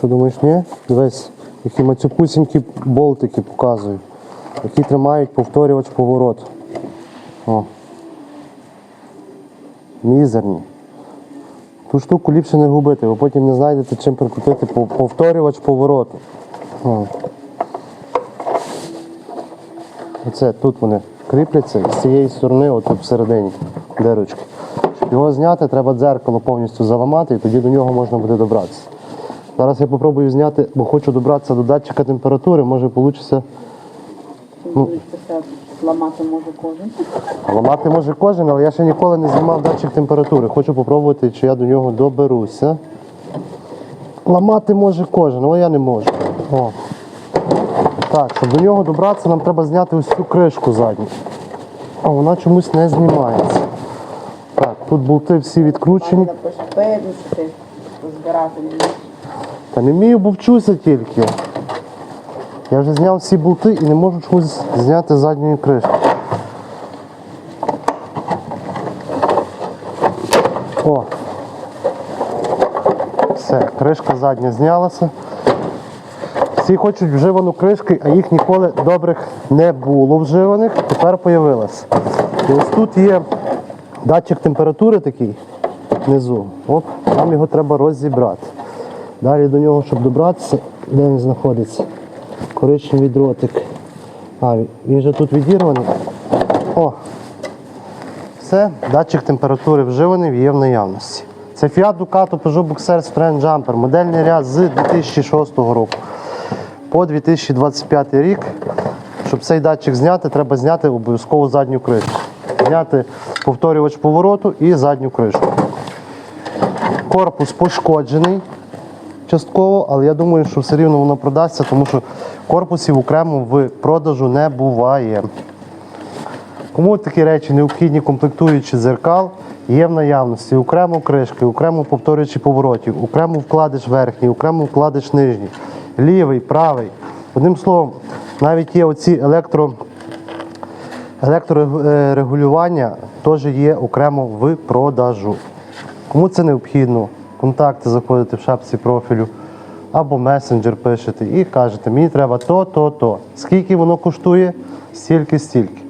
Що думаєш, ні? Дивись, які мацюпусінькі болтики показую, які тримають повторювач поворот. О. Мізерні. Ту штуку ліпше не губити, ви потім не знайдете чим прикрутити повторювач повороту. О. Оце тут вони кріпляться з цієї сторони, отут всередині, де ручки. Щоб його зняти, треба дзеркало повністю заламати і тоді до нього можна буде добратися. Зараз я спробую зняти, бо хочу добратися до датчика температури, може вийде. Ну, ламати може кожен. Ламати може кожен, але я ще ніколи не знімав датчик температури. Хочу спробувати, чи я до нього доберуся. Ламати може кожен, але я не можу. О. Так, щоб до нього добратися, нам треба зняти ось цю кришку задню. А вона чомусь не знімається. Так, тут болти всі відкручені. Певно, що ти збирати не. Та не вмію, бо вчуся тільки. Я вже зняв всі болти і не можу чомусь зняти задньої кришки. О. Все, кришка задня знялася. Всі хочуть вживану кришку, а їх ніколи добрих не було вживаних, тепер появилася. І ось тут є датчик температури такий внизу. Оп, нам його треба розібрати. Далі до нього, щоб добратися, де він знаходиться? Коричневий дротик. А, він же тут відірваний. О! Все, датчик температури вживаний, є в наявності. Це Fiat Ducato Peugeot Boxer Strand Jumper, модельний ряд з 2006 року по 2025 рік. Щоб цей датчик зняти, треба зняти обов'язково задню кришку. Зняти повторювач повороту і задню кришку. Корпус пошкоджений частково, але я думаю, що все рівно воно продасться, тому що корпусів окремо в продажу не буває. Кому такі речі необхідні комплектуючі дзеркал, є в наявності окремо кришки, окремо повторюючі поворотів, окремо вкладиш верхній, окремо вкладиш нижній, лівий, правий. Одним словом, навіть є оці електро, електрорегулювання теж є окремо в продажу. Кому це необхідно, контакти заходите в шапці профілю або месенджер пишете і кажете, мені треба то, то, то. Скільки воно коштує, стільки, стільки.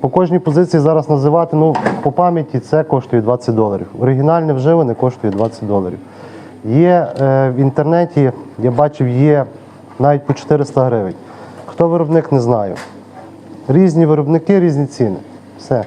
По кожній позиції зараз називати, ну, по пам'яті це коштує 20 доларів. Оригінальне вживане коштує 20 доларів. Є е, в інтернеті, я бачив, є навіть по 400 гривень. Хто виробник, не знаю. Різні виробники, різні ціни. Все.